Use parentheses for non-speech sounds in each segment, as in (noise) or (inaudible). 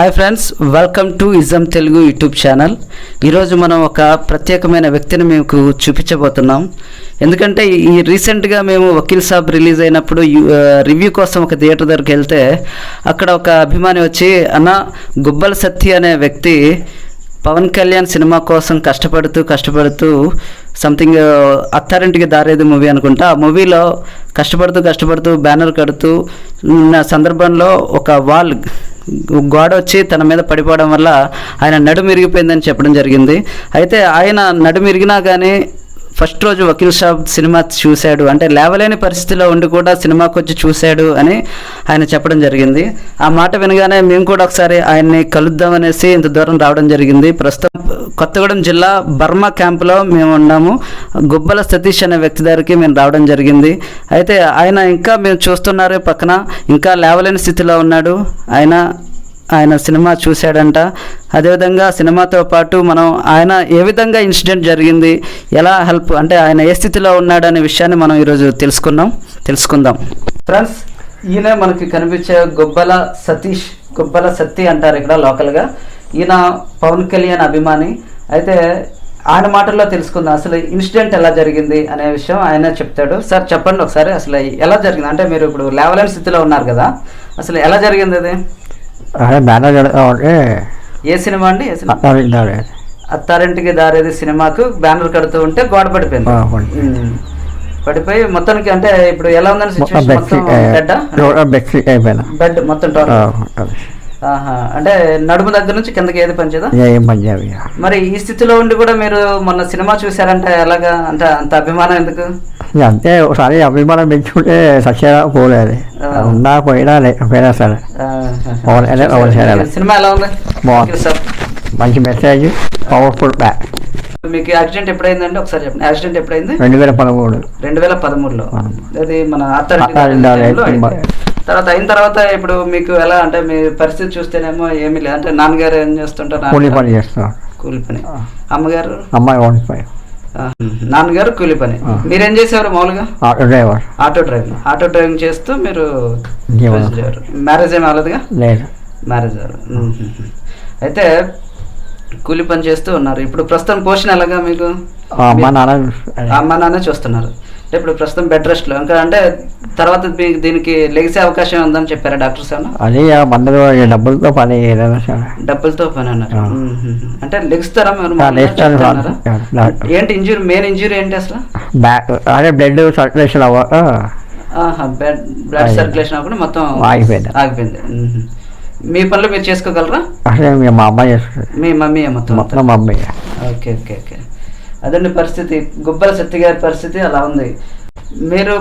Hi friends welcome to ism Telugu YouTube channel ఈరోజు మనం ఒక ప్రత్యేకమైన వ్యక్తిని మీకు చూపించబోతున్నాం. ఎందుకంటే ఈ రీసెంట్గా మేము వకీల్ సాబ్ రిలీజ్ అయినప్పుడు రివ్యూ కోసం ఒక థియేటర్ దగ్గరికి వెళ్తే అక్కడ ఒక అభిమాని వచ్చి అన్న గుబ్బల సత్తి అనే వ్యక్తి పవన్ కళ్యాణ్ సినిమా కోసం కష్టపడుతూ కష్టపడుతూ సంథింగ్ అత్తారింటికి దారేది మూవీ అనుకుంటా ఆ మూవీలో కష్టపడుతూ కష్టపడుతూ బ్యానర్ కడుతూ ఉన్న సందర్భంలో ఒక వాల్ గోడ వచ్చి తన మీద పడిపోవడం వల్ల ఆయన నడుము ఇరిగిపోయిందని చెప్పడం జరిగింది. అయితే ఆయన నడుము ఇరిగినా కానీ ఫస్ట్ రోజు వకీల్ షాప్ సినిమా చూశాడు. అంటే లేవలేని పరిస్థితిలో ఉండి కూడా సినిమాకి వచ్చి చూశాడు అని ఆయన చెప్పడం జరిగింది. ఆ మాట వినగానే మేము కూడా ఒకసారి ఆయన్ని కలుద్దామనేసి ఇంత దూరం రావడం జరిగింది. ప్రస్తుతం కొత్తగూడెం జిల్లా బర్మా క్యాంపులో మేము ఉన్నాము. గుబ్బల సతీష్ అనే వ్యక్తి దగ్గరికి మేము రావడం జరిగింది. అయితే ఆయన ఇంకా మేము చూస్తున్నారు పక్కన. ఇంకా లేవలేని స్థితిలో ఉన్నాడు. ఆయన ఆయన సినిమా చూశాడంట. అదేవిధంగా సినిమాతో పాటు మనం ఆయన ఏ విధంగా ఇన్సిడెంట్ జరిగింది ఎలా హెల్ప్ అంటే ఆయన ఏ స్థితిలో ఉన్నాడనే విషయాన్ని మనం ఈరోజు తెలుసుకున్నాం తెలుసుకుందాం. ఫ్రెండ్స్ ఈయన మనకి కనిపించే గొబ్బల సతీష్ గొబ్బల సత్తి అంటారు ఇక్కడ లోకల్గా. ఈయన పవన్ కళ్యాణ్ అభిమాని. అయితే ఆయన మాటల్లో తెలుసుకుందాం అసలు ఇన్సిడెంట్ ఎలా జరిగింది అనే విషయం ఆయన చెప్తాడు. సార్ చెప్పండి ఒకసారి అసలు ఎలా జరిగింది? అంటే మీరు ఇప్పుడు లేవలేని స్థితిలో ఉన్నారు కదా అసలు ఎలా జరిగింది అది? అదే బ్యానర్ ఏ? సినిమా అండి? ఏ సినిమా? అత్తారింటారు అత్తారింటికి దారేది సినిమాకు బ్యానర్ కడుతూ ఉంటే గోడ పడిపోయింది. పడిపోయి మొత్తానికి అంటే ఇప్పుడు ఎలా ఉందని సిచ్యువేషన్ మొత్తం బెడ్ మొత్తం టోటల్ అంటే నడుము దగ్గర నుంచి కిందకి ఏది పంచేదా? ఇక ఏం పని చేయాలి ఇక. మరి ఈ స్థితిలో ఉండి కూడా మీరు మొన్న సినిమా చూసారంటే ఎలాగా? అంటే అంత అభిమానం ఎందుకు? అంతే ఒకసారి అభిమానం పెంచుకుంటే సత్యరా పోలేదు. ఉన్నా పోయినా లేకపోయినా సరే. సినిమా ఎలా ఉంది? బాగుంది. సార్. మంచి మెసేజ్ పవర్ఫుల్ బ్యాక్ మీకు యాక్సిడెంట్ ఎప్పుడైందండి? ఒకసారి చెప్పండి. యాక్సిడెంట్ ఎప్పుడైంది? రెండు వేల పదమూడు. రెండు వేల పదమూడులో. అది మన అత్తారింటి తర్వాత అయిన తర్వాత ఇప్పుడు మీకు ఎలా అంటే మీ పరిస్థితి చూస్తేనేమో ఏమీ లేదు. అంటే నాన్నగారు ఏం చేస్తుంటారు? కూలి పని చేస్తున్నాడు కూలి పని. అమ్మగారు? అమ్మాయి ఫైవ్ ఆ, నాన్నగారు కూలి పని. మీరేం చేసేవారు మామూలుగా? Auto driver. Auto driving. Auto driving చేస్తూ మీరు? మ్యారేజ్ ఏమి అవ్వలేదుగా? లేదు. మ్యారేజ్ అయితే కూలి పని చేస్తూ ఉన్నారు. ఇప్పుడు ప్రస్తుతం పోషణ ఎలాగా మీకు? అమ్మ నాన్న అమ్మ నాన్న చూస్తున్నారు. అంటే ఇప్పుడు ప్రస్తుతం బెడ్ రెస్ట్లో ఇంకా అంటే తర్వాత మీకు దీనికి లెగిసే అవకాశం ఉందని చెప్పారా డాక్టర్స్ ఏమన్నా అది మందులు డబ్బులతో పని సరే డబ్బులతో పని అన్నారు. అంటే లెగిస్తారా మీరు? సార్. డాక్టర్. ఏంటి ఇంజురీ మెయిన్ ఇంజురీ ఏంటి అసలు బ్యాక్ అదే బ్లడ్ సర్క్యులేషన్ అవ్వక బ్లడ్ బ్లడ్. సర్క్యులేషన్ అవ్వకుండా మొత్తం ఆగిపోయింది. ఆగిపోయింది. మీ పనులు మీరు చేసుకోగలరా అసలు మీ అమ్మాయి మీ మమ్మీ మొత్తం అంతా? మొత్తం మా అమ్మాయి ఓకే ఓకే ఓకే అదండి పరిస్థితి. గుబ్బల సత్తి గారి పరిస్థితి అలా ఉంది. మీరు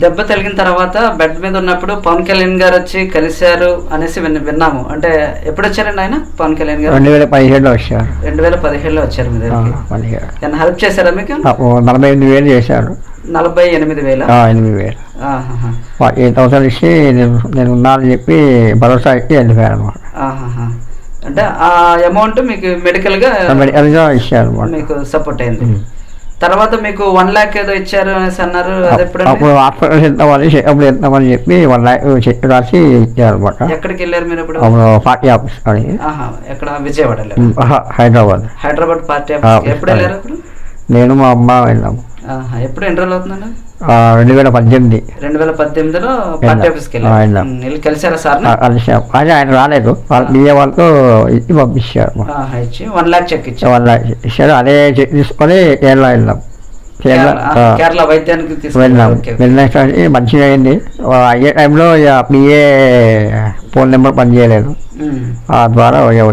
దెబ్బ తగిలిన తర్వాత బెడ్ మీద ఉన్నప్పుడు పవన్ కళ్యాణ్ గారు వచ్చి కలిశారు అనేసి విన్న విన్నాము. అంటే ఎప్పుడు వచ్చారండి ఆయన పవన్ కళ్యాణ్ గారు? రెండు వేల పదిహేడులో వచ్చారు. రెండు వేల పదిహేడులో వచ్చారు మీ హెల్ప్ చేశారా మీకు? నలభై ఎనిమిది వేలు చేశారు. నలభై ఎనిమిది వేల? ఎనిమిది వేలు. ఎయిట్ థౌసండ్ ఇచ్చి నేను నేను ఉన్నానని చెప్పి భరోసా ఇచ్చి వెళ్ళిపోయారు అనమాట. అంటే ఆ అమౌంట్ మీకు మెడికల్గా మెడికల్గా ఇచ్చారు మీకు సపోర్ట్ అయింది. తర్వాత మీకు వన్ లాక్ ఏదో ఇచ్చారు అనేసి అన్నారు అప్పుడు హాస్పిటల్ వెళ్తామని చెకప్లు వెళ్తామని చెప్పి వన్ ల్యాక్ చెక్ రాసి ఇచ్చారు అనమాట ఎక్కడికి వెళ్ళారు మీరు ఇప్పుడు అప్పుడు పార్టీ ఆఫీస్ అని ఎక్కడ? విజయవాడ హైదరాబాద్. హైదరాబాద్ పార్టీ ఆ, ఆఫీస్కి ఎప్పుడు వెళ్ళారు అప్పుడు? నేను మా అమ్మ వెళ్ళాము. ఎప్పుడు ఎన్రోల్ అవుతుందండి రెండు వేల పద్దెనిమిది. రెండు వేల పద్దెనిమిదిలో పార్టీ. ఆఫీస్కి వెళ్ళాం. కలిసారా సార్ కానీ ఆయన రాలేదు. బియ్య వాళ్ళతో ఇచ్చి పంపించారు ఇచ్చి వన్ లాక్ చెక్ ఇచ్చారు. వాళ్ళ ఇచ్చారు. అదే చెక్ తీసుకొని కేరళ వెళ్ళాం. కేరళ వైద్యానికి తీసుకెళ్ళారు. వెళ్ళాం. Okay, okay. వెళ్ళిన మంచిగా అయింది. అయ్యే టైంలో ఇక పిఏ ఫోన్ నెంబర్ పనిచేయలేదు. ఆ ద్వారా ఇక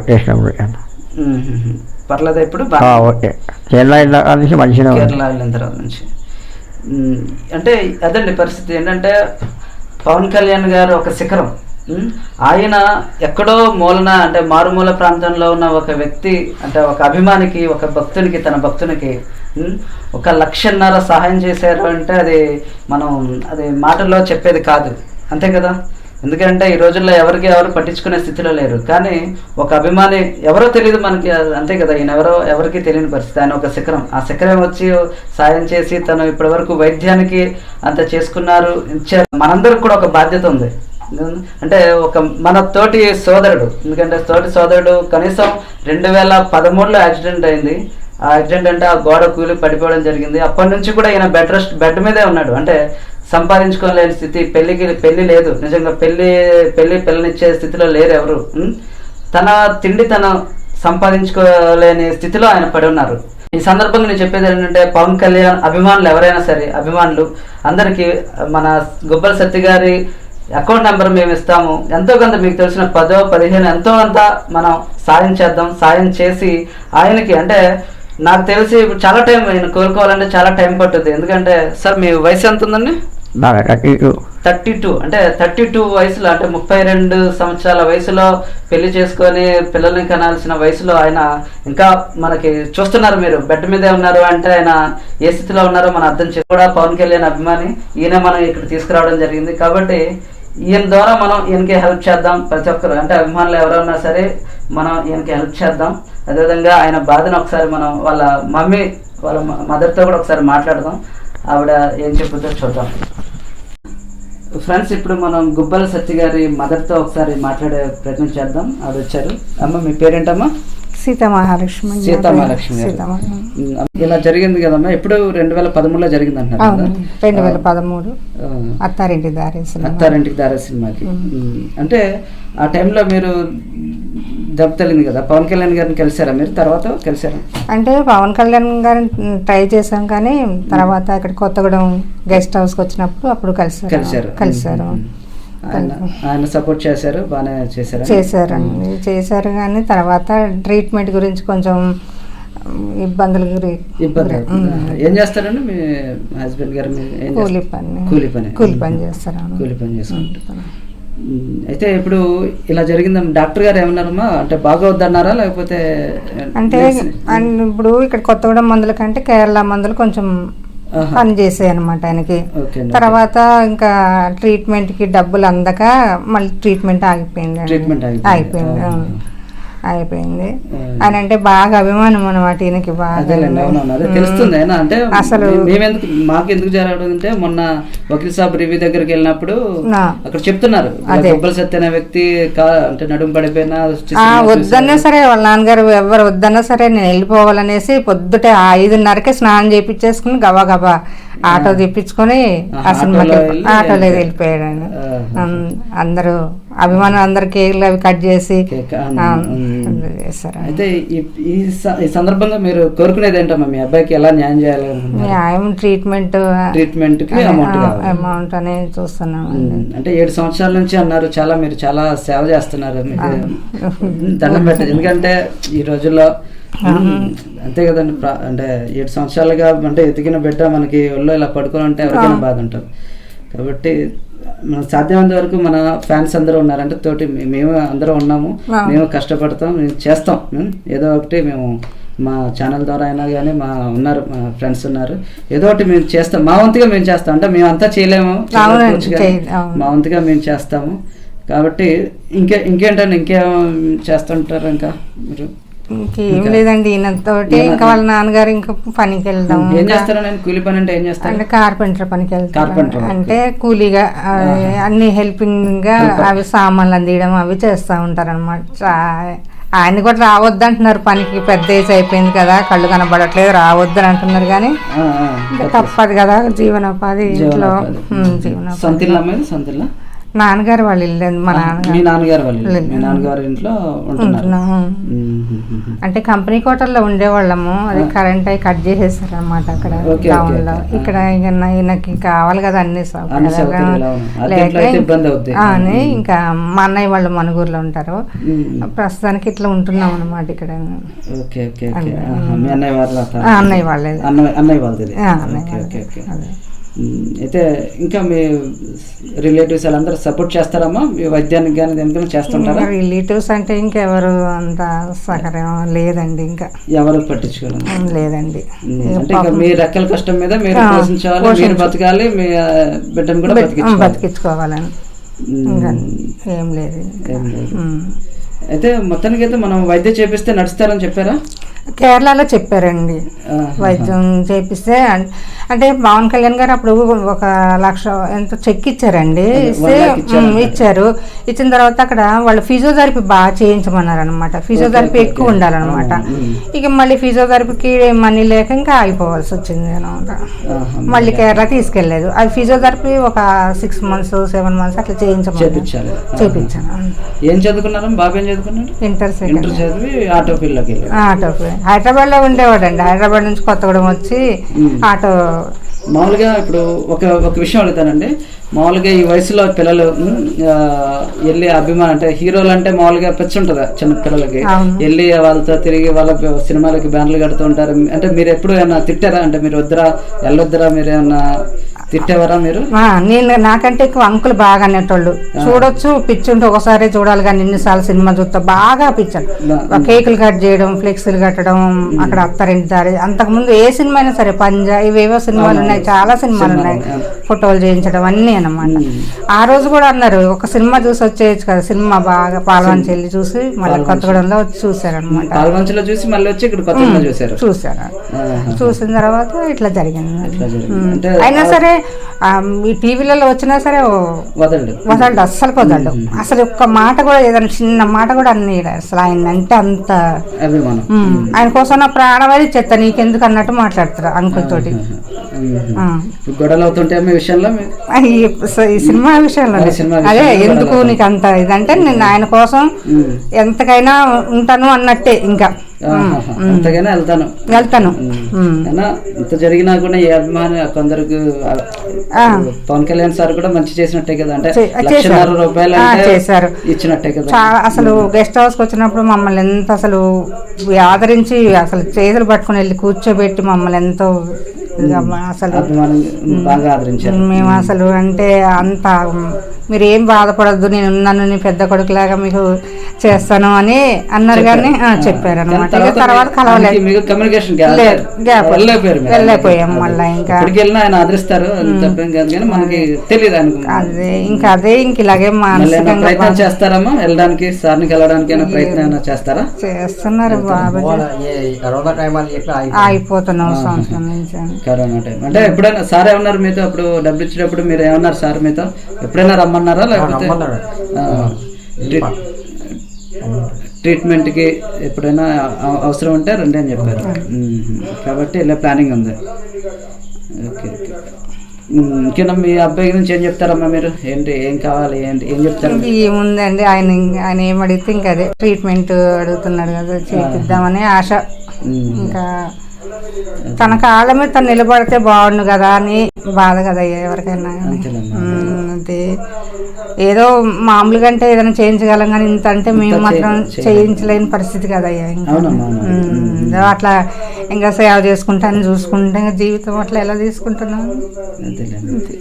పర్లేదా ఇప్పుడు? ఓకే. కేరళ వెళ్ళిన నుంచి మంచిగా. కేరళ వెళ్ళిన తర్వాత నుంచి. అంటే అదండి పరిస్థితి. ఏంటంటే పవన్ కళ్యాణ్ గారు ఒక శిఖరం. ఆయన ఎక్కడో మూలన అంటే మారుమూల ప్రాంతంలో ఉన్న ఒక వ్యక్తి అంటే ఒక అభిమానికి ఒక భక్తునికి తన భక్తునికి ఒక లక్షన్నర సహాయం చేశారు అంటే అది మనం అది మాటల్లో చెప్పేది కాదు. అంతే కదా? ఎందుకంటే ఈ రోజుల్లో ఎవరికి ఎవరు పట్టించుకునే స్థితిలో లేరు. కానీ ఒక అభిమాని ఎవరో తెలియదు మనకి అంతే కదా ఈయన ఎవరో ఎవరికి తెలియని పరిస్థితి. ఆయన ఒక శిఖరం. ఆ శిఖరం వచ్చి సాయం చేసి తను ఇప్పటి వరకు వైద్యానికి అంత చేసుకున్నారు ఇచ్చారు. మనందరికి కూడా ఒక బాధ్యత ఉంది. అంటే ఒక మన తోటి సోదరుడు ఎందుకంటే తోటి సోదరుడు కనీసం రెండు వేల పదమూడులో యాక్సిడెంట్ అయింది. ఆ యాక్సిడెంట్ అంటే ఆ గోడ కూలి పడిపోవడం జరిగింది. అప్పటి నుంచి కూడా ఈయన బెడ్ రెస్ట్ బెడ్ మీదే ఉన్నాడు. అంటే సంపాదించుకోలేని స్థితి పెళ్ళికి పెళ్ళి లేదు. నిజంగా పెళ్ళి పెళ్ళి పిల్లనిచ్చే స్థితిలో లేరు ఎవరు. తన తిండి తను సంపాదించుకోలేని స్థితిలో ఆయన పడి ఉన్నారు. ఈ సందర్భంగా నేను చెప్పేది ఏంటంటే పవన్ కళ్యాణ్ అభిమానులు ఎవరైనా సరే అభిమానులు అందరికీ మన గుబ్బల సత్తి గారి అకౌంట్ నెంబర్ మేము ఇస్తాము. ఎంతో కొంత మీకు తెలిసిన పదో పదిహేను ఎంతో కొంత మనం సాయం చేద్దాం సాయం చేసి ఆయనకి అంటే నాకు తెలిసి చాలా టైం నేను కోలుకోవాలంటే చాలా టైం పట్టుద్ది. ఎందుకంటే సార్ మీ వయసు ఎంత ఉందండి థర్టీ టూ అంటే థర్టీ టూ వయసులో అంటే ముప్పై రెండు సంవత్సరాల వయసులో పెళ్ళి చేసుకొని పిల్లల్ని కనాల్సిన వయసులో ఆయన ఇంకా మనకి చూస్తున్నారు మీరు. బెడ్ మీదే ఉన్నారు అంటే ఆయన ఏ స్థితిలో ఉన్నారో మనం అర్థం చేసి కూడా పవన్ కళ్యాణ్ అభిమాని. ఈయన మనం ఇక్కడ తీసుకురావడం జరిగింది. కాబట్టి ఈయన ద్వారా మనం ఈయనకి హెల్ప్ చేద్దాం. ప్రతి ఒక్కరు అంటే అభిమానులు ఎవరైనా సరే మనం ఈయనకి హెల్ప్ చేద్దాం. అదేవిధంగా ఆయన బాధను ఒకసారి మనం వాళ్ళ మమ్మీ వాళ్ళ మదర్తో కూడా ఒకసారి మాట్లాడదాం. ఆవిడ ఏం చెప్పుతో చూద్దాం. ఫ్రెండ్స్ ఇప్పుడు మనం గుబ్బల సత్య గారి మదర్తో ఒకసారి మాట్లాడే ప్రయత్నం చేద్దాం. ఆవిడ వచ్చారు. అమ్మ మీ పేరేంటమ్మా? సీతామహాలక్ష్మి సీతామహాలక్ష్మి ఇలా జరిగింది కదమ్మా. ఎప్పుడు రెండు వేల పదమూడులో జరిగింది అంటున్నారు కదా? రెండు వేల పదమూడు. ఆ, అత్తారింటి దారి. అత్తారింటికి దారా సినిమాకి. అంటే ఆ టైంలో మీరు దెబ్బ తగిలింది కదా. పవన్ కళ్యాణ్ గారిని కలిసారా మీరు? తర్వాత కలిసారా? అంటే పవన్ కళ్యాణ్ గారిని ట్రై చేశాం కానీ తర్వాత ఇక్కడ కొత్తగూడెం గెస్ట్ హౌస్కి వచ్చినప్పుడు అప్పుడు కలిసారు. కలిసారు. కలిసారు. ఆయన సపోర్ట్ చేశారు? బాగానే చేశారా? చేశారండి. చేశారు కానీ తర్వాత ట్రీట్మెంట్ గురించి కొంచెం ఇబ్బందులు గురి ఇబ్బంది ఉమ్. ఏం చేస్తారండి మీ హస్బెండ్ గారు? కూలి? పని. కూలి పని. కూలి పని చేస్తారు. కూలి పని చేసుకుంటారు. అయితే ఇప్పుడు ఇలా జరిగిందమ్మా డాక్టర్ గారు ఏమన్నారమ్మా? అంటే బాగోద్దన్నారా లేకపోతే అంటే ఇప్పుడు ఇక్కడ కొత్తగూడెం మందుల కంటే కేరళ మందులు కొంచెం. పని చేసాయి అనమాట ఆయనకి తర్వాత ఇంకా ట్రీట్మెంట్కి డబ్బులు అందక మళ్ళీ ట్రీట్మెంట్ ఆగిపోయింది. ట్రీట్మెంట్ ఆగిపోయింది. అయిపోయింది. ఆయన అంటే బాగా అభిమానం అనమాట ఈయనకి బాగా. తెలుస్తుంది. అంటే అసలు- మేమెందుకు మాకు ఎందుకు జరగడం అంటే మొన్న వకీల్ సాబ్ రివ్యూ దగ్గరికి వెళ్ళినప్పుడు. అక్కడ చెప్తున్నారు. అదే. గుబ్బల సత్య అనే వ్యక్తి అంటే నడుము పడిపోయినా వద్దన్నా సరే వాళ్ళ నాన్నగారు ఎవరు వద్దన్నా సరే నేను వెళ్ళిపోవాలనేసి పొద్దుటే ఆ ఐదున్నరకే స్నానం చేయించేసుకుని గబా గబా ఆటో తెప్పించుకొని సినిమాకి ఆటోలో వెళ్ళి- వెళ్ళి ఆటోలో వెళ్ళిపోయాడు. ఆయన. అందరూ అభిమానులు అందరు కేకులు అవి కట్ చేసి చేస్తారు అయితే ఈ సందర్భంగా మీరు కోరుకునేది ఏంటమ్మా? మీ అబ్బాయికి ఎలా న్యాయం చేయాలనుకుంటున్నారు న్యాయం ట్రీట్మెంట్ ట్రీట్మెంట్ అమౌంట్ అనేది చూస్తున్నాం అంటే ఏడు సంవత్సరాల నుంచి అన్నారు చాలా మీరు చాలా సేవ చేస్తున్నారు మీకు దండం పెట్టదు ఎందుకంటే ఈ రోజుల్లో అంతే కదండి అంటే ఏడు సంవత్సరాలుగా అంటే ఎతికిన బిడ్డ మనకి ఒళ్ళో ఇలా పడుకొని ఉంటే ఎవరికైనా బాధ ఉంటుంది. కాబట్టి మనకు సాధ్యమైనంత వరకు మన ఫ్యాన్స్ అందరూ ఉన్నారు అంటే తోటి మేము అందరూ ఉన్నాము. మేము కష్టపడతాం మేము చేస్తాం. ఏదో ఒకటి మేము మా ఛానల్ ద్వారా అయినా కానీ మా ఉన్నారు మా ఫ్రెండ్స్ ఉన్నారు. ఏదో ఒకటి మేము చేస్తాం. మా వంతుగా మేము చేస్తాం. అంటే మేము అంతా చేయలేము. మా వంతుగా మేము చేస్తాము. కాబట్టి ఇంకే ఇంకేంటండి ఇంకేం చేస్తుంటారు ఇంకా మీరు? ఇంకేం లేదండి ఈయనతోటి ఇంకా వాళ్ళ నాన్నగారు ఇంకా పనికి వెళ్దాం ఏం చేస్తారా నేను కూలి పని అంటే ఏం చేస్తాను అంటే కార్పెంటర్ పనికి. వెళ్తారు. అంటే కూలీగా అన్ని హెల్పింగ్గా అవి సామాన్లు అందియడం అవి చేస్తూ ఉంటారు అనమాట ఆయన కూడా రావద్దంటున్నారు పనికి పెద్ద ఏజ్ అయిపోయింది కదా కళ్ళు కనబడట్లేదు రావద్దని అంటున్నారు కానీ తప్పదు కదా జీవనోపాధి ఇంట్లో. జీవనోపాధి. నాన్నగారు వాళ్ళు ఇల్లు మా మీ నాన్నగారు. నాన్నగారు వాళ్ళు ఇల్లు. ఇల్లు. మీ నాన్నగారి ఇంట్లో ఉంటున్నారు. ఉంటున్నాం. ఉమ్. అంటే కంపెనీ క్వార్టర్లో ఉండేవాళ్ళము అది కరెంట్ అయి కట్ చేసేసారు అనమాట అక్కడ టౌన్లో. ఇక్కడ ఇక నా- ఈయనకి కావాలి కదా అన్ని లేక అని ఇంకా మా అన్నయ్య వాళ్ళు మనుగూరులో ఉంటారు. ప్రస్తుతానికి ఇట్లా ఉంటున్నాం అనమాట ఇక్కడ. అన్నయ్య వాళ్ళ వాళ్ళది. అన్నయ్య అన్నయ్య వాళ్ళది. అయితే ఇంకా మీ రిలేటివ్స్ వాళ్ళందరూ సపోర్ట్ చేస్తారమ్మా? మీ వైద్యానికి కానీ దేనికైనా చేస్తుంటారా? రిలేటివ్స్ అంటే ఇంకెవరు అంత సహకారం లేదండి ఇంకా. ఎవరు పట్టించుకోరు ఉమ్, లేదండి. అంటే ఇంకా మీ రెక్కల కష్టం మీద మీరు పోషించాలి మీరు. బతకాలి మీ బిడ్డను కూడా బతి- బతికించుకోవాలి. బతికించుకోవాలని. ఏం లేదు. అయితే మొత్తానికి అయితే మనం వైద్యం చేపిస్తే నడుస్తారని చెప్పారా? కేరళలో చెప్పారండి. వైద్యం చేపిస్తే అంటే పవన్ కళ్యాణ్ గారు అప్పుడు ఒక లక్ష ఎంత చెక్ ఇచ్చారండి. ఇస్తే ఇచ్చారు. ఇచ్చిన తర్వాత అక్కడ వాళ్ళు ఫిజియోథెరపీ బాగా చేయించమన్నారు అనమాట ఫిజియోథెరపీ ఎక్కువ. ఉండాలన్నమాట. ఇక మళ్ళీ ఫిజియోథెరపీకి మనీ లేక ఇంకా ఆగిపోవాల్సి వచ్చింది అనమాట. మళ్ళీ కేరళ తీసుకెళ్ళేదు. అది ఫిజియోథెరపీ ఒక సిక్స్ మంత్స్ సెవెన్ మంత్స్ అట్లా ఆహా. చేపించాను. ఏం చదువుకున్నారు? బాబు ఏం చదువుకున్నాడు? ఇంటర్ సెకండ్ చదివి ఆటో ఆటో లో ఉండేవాడండి. హైదరాబాద్ నుంచి కొత్తగూడెం వచ్చి. ఆటో మామూలుగా ఇప్పుడు ఒక ఒక విషయం అడుగుతానండి. మామూలుగా ఈ వయసులో పిల్లలు వెళ్ళి అభిమానం అంటే హీరోలు అంటే మామూలుగా పిచ్చి ఉంటుంది చిన్న పిల్లలకి. వెళ్ళి వాళ్ళతో తిరిగి వాళ్ళ సినిమాలకి బ్యానర్లు కడుతూ ఉంటారు. అంటే మీరు ఎప్పుడు ఏమన్నా తిట్టారా? అంటే మీరు వద్దురా వెళ్ళొద్దురా మీరు ఏమన్నా తిట్టేవారా మీరు? నేను నాకంటే ఎక్కువ అంకులు బాగా అనేటోళ్ళు. చూడొచ్చు పిచ్చి ఉంటే ఒకసారి చూడాలి కానీ ఎన్నిసార్లు సినిమా చూస్తా బాగా పిచ్చాను కేకులు కట్ చేయడం ఫ్లెక్సీలు కట్టడం అక్కడ అత్తారింటి దారి. అంతకుముందు ఏ సినిమా అయినా సరే పంజా ఇవేవో సినిమాలు ఉన్నాయి చాలా సినిమాలు ఉన్నాయి. ఫోటోలు చేయించడం అన్నీ అన్నమాట. ఆ రోజు కూడా అన్నారు ఒక సినిమా చూసి వచ్చేయచ్చు కదా సినిమా బాగా పాల్వంచి వెళ్ళి చూసి మళ్ళీ కొత్తగూడెంలో వచ్చి చూశారనమాట పాల్వంచలో చూసి మళ్ళీ వచ్చి ఇక్కడ చూసారు. చూసిన తర్వాత ఇట్లా జరిగింది. అయినా సరే ఈ టీవీలలో వచ్చినా సరే వదలడు. అస్సలు వదలడు. అసలు ఒక్క మాట కూడా ఏదైనా చిన్న మాట కూడా అన్ని అసలు ఆయన అంటే అంత ఆయన కోసం నా ప్రాణమది చెత్త నీకెందుకు అన్నట్టు మాట్లాడతారు అంకుల్ తోటి ఈ సినిమా విషయంలో అదే ఎందుకు నీకు అంత ఇదంటే నేను ఆయన కోసం. ఎంతకైనా ఉంటాను అన్నట్టే ఇంకా. అంతగానే వెళ్తాను. వెళ్తాను. ఇంత జరిగినా కూడా ఏ అభిమాని కొందరికి. పవన్ కళ్యాణ్ సార్ కూడా మంచి చేసినట్టే కదా. అంటే లక్షన్నర. రూపాయలు చేశారు. ఇచ్చినట్టే కదా. అసలు గెస్ట్ హౌస్కి వచ్చినప్పుడు మమ్మల్ని ఎంత అసలు ఆదరించి అసలు చేతులు పట్టుకుని వెళ్ళి కూర్చోబెట్టి మమ్మల్ని ఎంతో అసలు మేము. అసలు అంటే అంత మీరు ఏం బాధపడద్దు నేను ఉన్నాను పెద్ద కొడుకులాగా మీకు చేస్తాను అని అన్నారు కానీ చెప్పారు అనమాట తర్వాత కలవలేదు. మీకు కమ్యూనికేషన్. వెళ్ళలేకపోయాం మళ్ళా ఇంకా. ఆదరిస్తారు మనకి తెలియదు అనుకుంటా అదే ఇంకా అదే ఇంక ఇలాగే ప్రయత్నం చేస్తారమ్మా వెళ్ళడానికి సార్ని కలవడానికి ప్రయత్నం ఏమైనా చేస్తారా? చేస్తున్నారు బాబు. కరోనా టైం అని చెప్పి ఆగి- ఆగిపోతున్నాం సంవత్సరం నుంచి అని. కరోనా టైం అంటే ఎప్పుడైనా సార్ ఏమన్నారు మీతో? అప్పుడు డబ్బులు ఇచ్చేటప్పుడు మీరు ఏమన్నారు సార్ మీతో? ఎప్పుడైనా రమ్మన్నారా లేకపోతే? ట్రీట్మెంట్కి ఎప్పుడైనా అవ- అవసరం ఉంటే రండి అని చెప్పారు. కాబట్టి ఇలా ప్లానింగ్ ఉంది. ఓకే. ఇంకేనా మీ అబ్బాయి గురించి ఏం చెప్తారమ్మా మీరు? ఏంటి ఏం కావాలి ఏంటి ఏం చెప్తారు? ఏముందండి ఆయన ఆయన ఏం అడిగితే ఇంకా అదే. ట్రీట్మెంట్ అడుగుతున్నాడు కదా చేపిద్దామని ఆశ. ఇంకా తన కాళ్ళ మీద తను నిలబడితే బాగుండు కదా అని బాధ కదా ఎవరికైనా అది ఏదో మామూలుగా అంటే ఏదైనా చేయించగలం కానీ ఇంత అంటే మేము మాత్రం చేయ- చేయించలేని పరిస్థితి కదా అయ్యా అట్లా ఇంకా సేవ చేసుకుంటాను చూసుకుంటే ఇంకా జీవితం అట్లా ఎలా తీసుకుంటున్నాం? అంతేలేండి.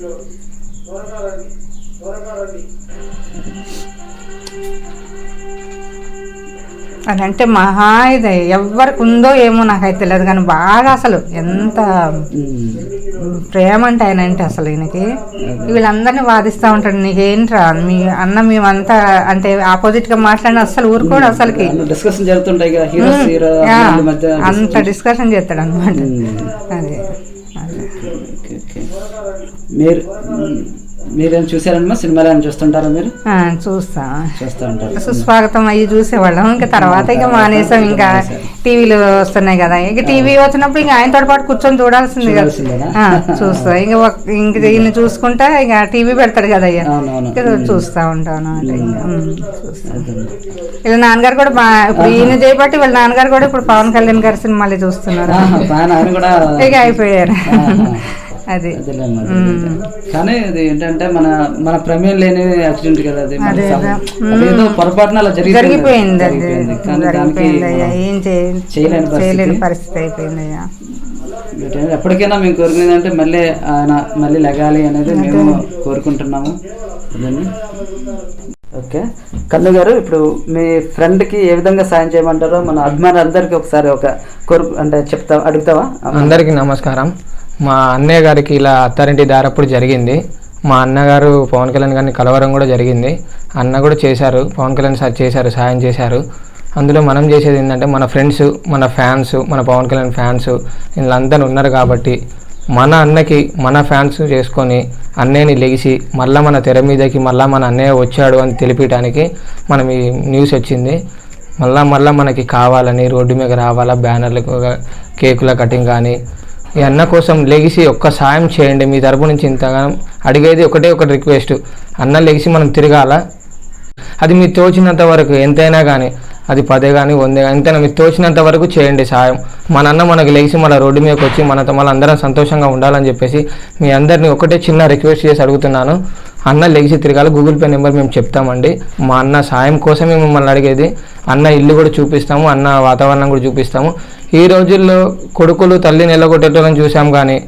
అని అంటే మహా ఇది ఎవరికి ఉందో ఏమో నాకైతే తెలియదు కానీ బాగా అసలు ఎంత. ప్రేమ అంటే ఆయన అంటే అసలు ఈయనకి వీళ్ళందరినీ వాదిస్తూ ఉంటాడు నీకేంట్రా మీ అన్న మేమంతా అంటే ఆపోజిట్గా మాట్లాడిన అసలు ఊరుకోడు అసలుకి డిస్కషన్ జరుగుతుంటాయి అంత డిస్కషన్ చేస్తాడు అనమాట. అదే. మీరు. మీరేం చూసారమ్మా సినిమాలు ఏమైనా చూస్తుంటారా మీరు? చూస్తా. చూస్తూ ఉంటారు సుస్వాగతం అయ్యి చూసేవాళ్ళం. ఇంకా తర్వాత ఇక మానేసాం. ఇంకా టీవీలు వస్తున్నాయి కదా. ఇక టీవీ వచ్చినప్పుడు ఇంకా ఆయనతో పాటు కూర్చొని చూడాల్సింది కదా. చూస్తా. (laughs) ఇంకా ఇంక ఈయన చూసుకుంటా ఇక టీవీ పెడతాడు కదా అయ్యా. చూస్తా ఉంటాను. వీళ్ళ నాన్నగారు కూడా బా ఇప్పుడు ఈయన చేయబట్టి వీళ్ళ నాన్నగారు కూడా ఇప్పుడు పవన్ కళ్యాణ్ గారి సినిమాలు చూస్తున్నారు. ఇక అయిపోయారు. అది. కానీ అది ఏంటంటే మన మన ప్రమేయం లేని యాక్సిడెంట్ కదా అది. అదేదో పొరపాటున అలా జరిగిపోయింది. ఏం చేయలేని పరిస్థితి. చేయలేని పరిస్థితి అయిపోయింది ఎప్పటికైనా మేము కోరుకునేది అంటే మళ్ళీ ఆయన మళ్ళీ లెగాలి అనేది మేము కోరుకుంటున్నాము. అదండి ఓకే. కన్ను గారు ఇప్పుడు మీ ఫ్రెండ్కి ఏ విధంగా సాయం చేయమంటారో మన అభిమానులందరికీ ఒకసారి ఒక కోరు అంటే చెప్తా అడుగుతావా? అందరికీ నమస్కారం. మా అన్నయ్య గారికి ఇలా అత్తారింటి దారప్పుడు జరిగింది. మా అన్నగారు పవన్ కళ్యాణ్ గారిని కలవరం కూడా జరిగింది. అన్న కూడా చేశారు. పవన్ కళ్యాణ్ సార్ చేశారు సాయం చేశారు. అందులో మనం చేసేది ఏంటంటే మన ఫ్రెండ్స్ మన ఫ్యాన్స్ మన పవన్ కళ్యాణ్ ఫ్యాన్స్ వీళ్ళందరూ ఉన్నారు కాబట్టి మన అన్నకి మన ఫ్యాన్స్ చేసుకొని అన్నయ్యని లెగిసి మళ్ళీ మన తెర మీదకి మళ్ళీ మన అన్నయ్య వచ్చాడు అని తెలిపించడానికి మనం ఈ న్యూస్ వచ్చింది. మళ్ళీ మళ్ళీ మనకి కావాలని రోడ్డు మీద రావాలా బ్యానర్లకు కేకుల కటింగ్ కానీ ఈ అన్న కోసం లెగిసి ఒక్క సాయం చేయండి మీ తరపు నుంచి ఇంతగానం అడిగేది ఒకటే ఒక రిక్వెస్ట్. అన్న లెగిసి మనం తిరగాల. అది మీరు తోచినంత వరకు ఎంతైనా కానీ అది పదే కానీ వందే కానీ ఎంతైనా మీకు తోచినంత వరకు చేయండి సాయం. మన అన్న మనకి లేచి మన రోడ్డు మీదకి వచ్చి మనతో మళ్ళీ అందరం సంతోషంగా ఉండాలని చెప్పేసి మీ అందరినీ ఒకటే చిన్న రిక్వెస్ట్ చేసి అడుగుతున్నాను. అన్న లెగిసి తిరగాలి గూగుల్ పే నెంబర్ మేము చెప్తామండి. మా అన్న సాయం కోసమే మిమ్మల్ని అడిగేది. అన్న ఇల్లు కూడా చూపిస్తాము అన్న వాతావరణం కూడా చూపిస్తాము. ఈ రోజుల్లో కొడుకులు తల్లిని ఎల్లగొట్టేటోళ్ళని చూసాం కానీ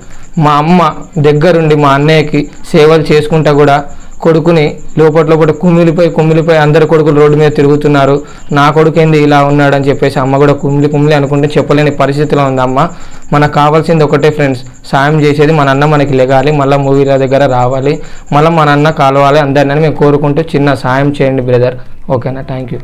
మా అమ్మ దగ్గరుండి మా అన్నయ్యకి సేవలు చేసుకుంటా కూడా కొడుకుని లోపల లోపల కుమిలిపోయి కుమిలిపోయి అందరు కొడుకులు రోడ్డు మీద తిరుగుతున్నారు. నా కొడుకు ఏంది ఇలా ఉన్నాడని చెప్పేసి అమ్మ కూడా కుమిలి కుమిలి అనుకుంటే చెప్పలేని పరిస్థితిలో ఉంది అమ్మ. మనకు కావాల్సింది ఒకటే ఫ్రెండ్స్ సాయం చేసేది మన అన్న మనకి లెగాలి మళ్ళీ మూవీల దగ్గర రావాలి మళ్ళీ మన అన్న కలవాలి అందరినీ మేము కోరుకుంటూ చిన్న సాయం చేయండి బ్రదర్. ఓకేనా? Thank you.